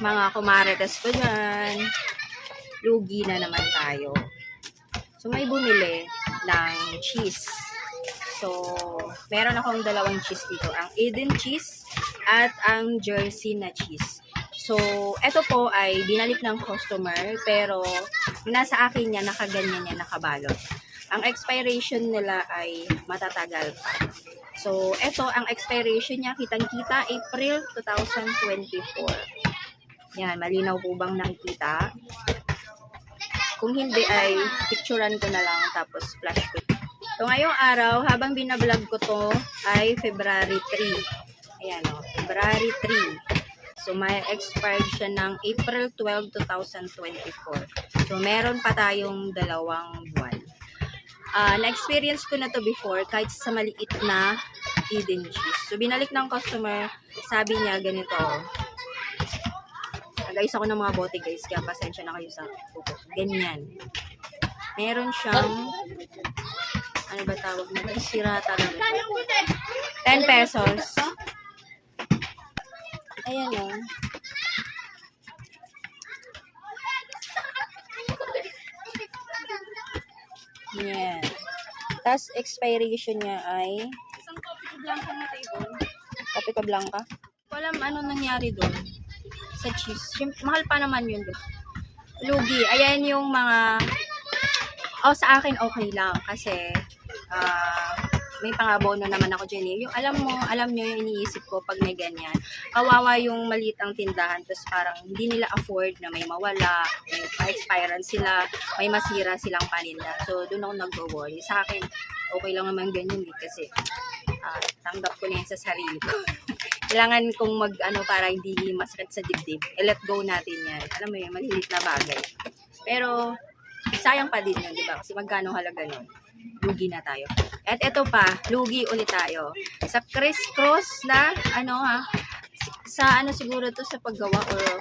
mga kumarites ko dyan. Lugi na naman tayo. So, may bumili ng cheese. So, meron akong dalawang cheese dito. Ang Eden cheese at ang Jersey na cheese. So, ito po ay binalik ng customer pero nasa akin niya, nakaganyan niya, nakabalot. Ang expiration nila ay matatagal pa. So, ito ang expiration niya, kitang-kita, April 2024. Yan, malinaw po bang nakikita? Kung hindi ay picturean ko na lang tapos flash ko. So, ngayong araw, habang binablog ko to ay February 3. Ayan o, February 3. So, may expired siya ng April 12, 2024. So, meron pa tayong dalawang buwan. Ah, na-experience ko na to before kahit sa maliit na Eden cheese. So, binalik ng customer, sabi niya ganito. Nag-ayos ako ng mga bote guys, kaya pasensya na kayo sa. Ganyan. Meron siyang, ano ba tawag nito? Sira talaga. 10 pesos. Ayan o. Yan. Tapos, expiration niya ay Isang kopi ko blanco na tayo. Kopi ka blanca. Walam ano nangyari doon sa cheese. Mahal pa naman yun doon. Lugi. Ayan yung mga... Oh, sa akin okay lang kasi ah may pangabono naman ako dyan eh. Yung alam mo, alam nyo yung iniisip ko pag may ganyan. Kawawa yung maliit ang tindahan tapos parang hindi nila afford na may mawala, may pa-expiran sila, may masira silang paninda. So, doon ako nag-worry. Sa akin, okay lang naman ganyan eh kasi ah, tanggap ko na yan sa sarili ko. Kailangan kong mag, ano, para hindi masakit sa dibdib. I-let go natin yan. Alam mo yun, maliliit na bagay. Pero, sayang pa din yun, di ba? Kasi magkano halaga nun? Lugi na tayo. At ito pa, lugi ulit tayo. Sa criss-cross na, ano ha, sa ano siguro to sa paggawa or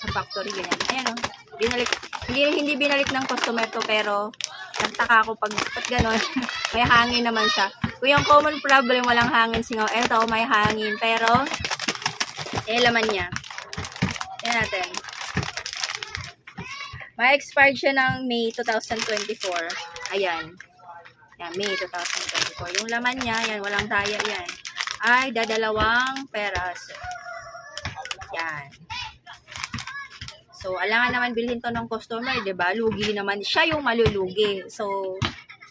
sa factory, ganyan. Ayan o, binalik, hindi, hindi binalik ng customer to, pero nagtaka ako pag, pag gano'n, may hangin naman siya. Kung yung common problem, walang hangin singaw. Eto, may hangin, pero, eh, laman niya. Yan natin. May expired siya ng May 2024. Ayan. Yan, May 2024. Yung laman niya, yan, walang taya yan. Ay, dadalawang peras. Yan. So, alangan naman bilhin to ng customer, 'di ba? Lugi naman siya yung malulugi. So,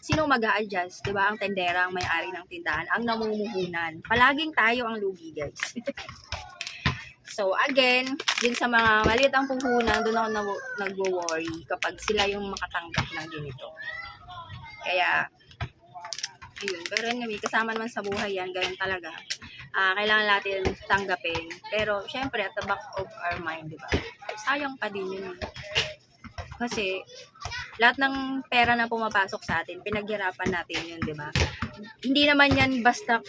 sino mag adjust 'di ba? Ang tendera, ang may-ari ng tindahan, ang namumuhunan. Palaging tayo ang lugi, guys. so, again, din sa mga maliit ang puhunan, doon ako nag- nagwo-worry kapag sila yung makatanggap ng ganito. Kaya, ayun. Pero anyway, kasama naman sa buhay yan, ganun talaga. Ah, kailangan natin tanggapin. Pero, syempre, at the back of our mind, di ba? Sayang pa din yun. eh. Kasi, lahat ng pera na pumapasok sa atin, pinaghirapan natin yun, di ba? Hindi naman yan basta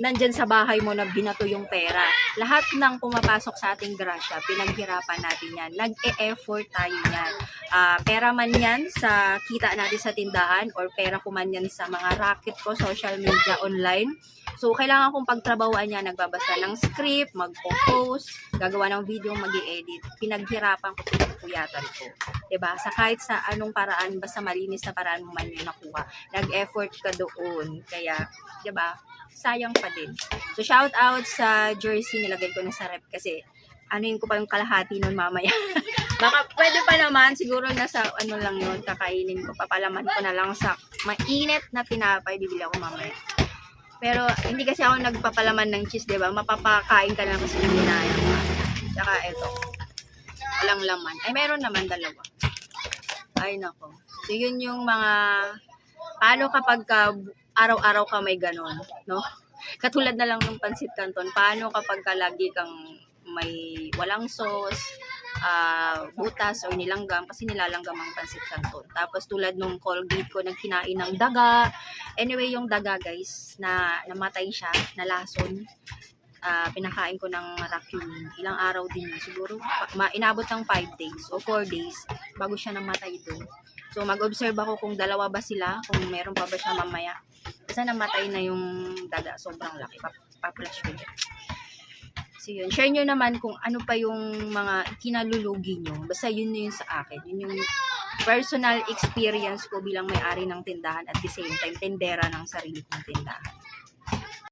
nandyan sa bahay mo na binato yung pera. Lahat ng pumapasok sa ating grasya, pinaghirapan natin yan. Nag-e-effort tayo yan. Ah, pera man yan sa kita natin sa tindahan or pera ko man yan sa mga racket ko, social media, online. So, kailangan kong pagtrabahuan yan. Nagbabasa ng script, mag-post, gagawa ng video, mag edit Pinaghirapan ko, pinagpuyatan ko. 'Di ba Sa kahit sa anong paraan, basta malinis na paraan mo man yung nakuha. Nag-effort ka doon. Kaya, 'di ba sayang pa din. So, shout out sa jersey, nilagay ko na sa rep kasi anuin ko pa yung kalahati nun mamaya. Baka pwede pa naman, siguro nasa ano lang yun, kakainin ko, papalaman ko na lang sa mainit na tinapay, bibili ako mamaya. Pero hindi kasi ako nagpapalaman ng cheese, 'di ba? Mapapakain ka lang kasi ng ginaya mo. Tsaka ito. Walang laman. Ay meron naman dalawa. Ay nako. So yun yung mga paano kapag ka araw-araw ka may ganon, no? Katulad na lang ng pansit canton, paano kapag ka lagi kang may walang sauce, ah, butas or nilanggam kasi nilalanggam ang pansit canton. Tapos tulad nung Colgate ko nagkinain ng daga. Anyway, yung daga guys na namatay siya, nalason. Ah, pinakain ko ng racunin. Ilang araw din yun. Siguro ma- inabot ng 5 days o 4 days bago siya namatay doon. So mag-observe ako kung dalawa ba sila, kung meron pa ba siya mamaya. Kasi namatay na yung daga, sobrang laki. Pa- Pa-flash ko dyan. So yun, share nyo naman kung ano pa yung mga kinalulugi nyo. Basta yun na yun sa akin. Yun yung personal experience ko bilang may-ari ng tindahan at the same time, tendera ng sarili kong tindahan.